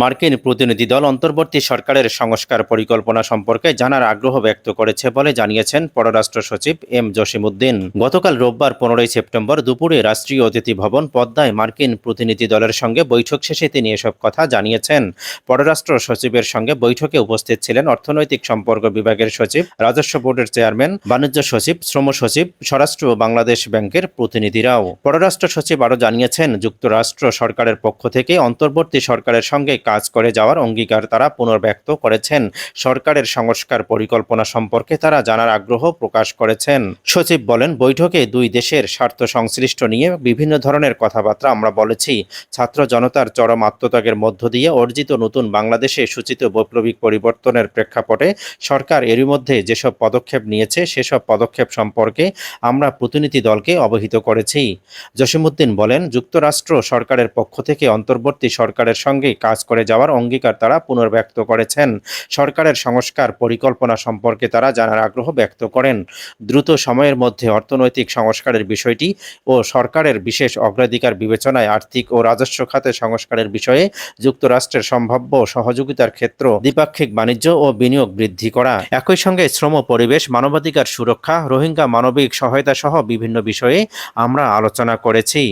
মার্কিন প্রতিনিধি দল অন্তর্বর্তী সরকারের সংস্কার পরিকল্পনা সম্পর্কে জানার আগ্রহ ব্যক্ত করেছে বলে জানিয়েছেন পররাষ্ট্র সচিব এম জসিমউদ্দিন। গতকাল রোববার পনেরোই সেপ্টেম্বর দুপুরে রাষ্ট্রীয় অতিথি ভবন পদ্মায় মার্কিন প্রতিনিধি দলের সঙ্গে বৈঠক শেষে তিনি এসব কথা জানিয়েছেন। পররাষ্ট্র সচিবের সঙ্গে বৈঠকে উপস্থিত ছিলেন অর্থনৈতিক সম্পর্ক বিভাগের সচিব, রাজস্ব বোর্ডের চেয়ারম্যান, বাণিজ্য সচিব, শ্রম সচিব, স্বরাষ্ট্র ও বাংলাদেশ ব্যাংকের প্রতিনিধিরাও। পররাষ্ট্র সচিব আরও জানিয়েছেন, যুক্তরাষ্ট্র সরকারের পক্ষ থেকে অন্তর্বর্তী সরকারের সঙ্গে কাজ করে যাওয়ার অঙ্গীকার তারা পুনর্ব্যক্ত করেছেন। সরকারের সংস্কার পরিকল্পনা সম্পর্কে তারা জানার আগ্রহ প্রকাশ করেছেন। সচিব বলেন, বৈঠকে দুই দেশের স্বার্থ সংশ্লিষ্ট নিয়ে বিভিন্ন ধরনের কথাবার্তা আমরা বলেছি। ছাত্র জনতার চরম আত্মত্যাগের মধ্য দিয়ে অর্জিত নতুন বাংলাদেশে সূচিত বৈপ্লবিক পরিবর্তনের প্রেক্ষাপটে সরকার এরই মধ্যে যেসব পদক্ষেপ নিয়েছে, সেসব পদক্ষেপ সম্পর্কে আমরা প্রতিনিধি দলকে অবহিত করেছি। জসিমউদ্দিন বলেন, যুক্তরাষ্ট্র সরকারের পক্ষ থেকে অন্তর্বর্তী সরকারের সঙ্গে কাজ করে যাওয়ার অঙ্গীকার তারা পুনর্ব্যক্ত করেছেন। সরকারের সংস্কার পরিকল্পনা সম্পর্কে তারা জানার আগ্রহ ব্যক্ত করেন। দ্রুত সময়ের মধ্যে অর্থনৈতিক সংস্কারের বিষয়টি ও সরকারের বিশেষ অগ্রাধিকার বিবেচনায় আর্থিক ও রাজস্ব খাতে সংস্কারের বিষয়ে যুক্তরাষ্ট্রের সম্ভাব্য সহযোগিতার ক্ষেত্র দ্বিপাক্ষিক বাণিজ্য ও বিনিয়োগ বৃদ্ধি করা। একই সঙ্গে শ্রম পরিবেশ, মানবাধিকার সুরক্ষা, রোহিঙ্গা মানবিক সহায়তা সহ বিভিন্ন বিষয়ে আমরা আলোচনা করেছি।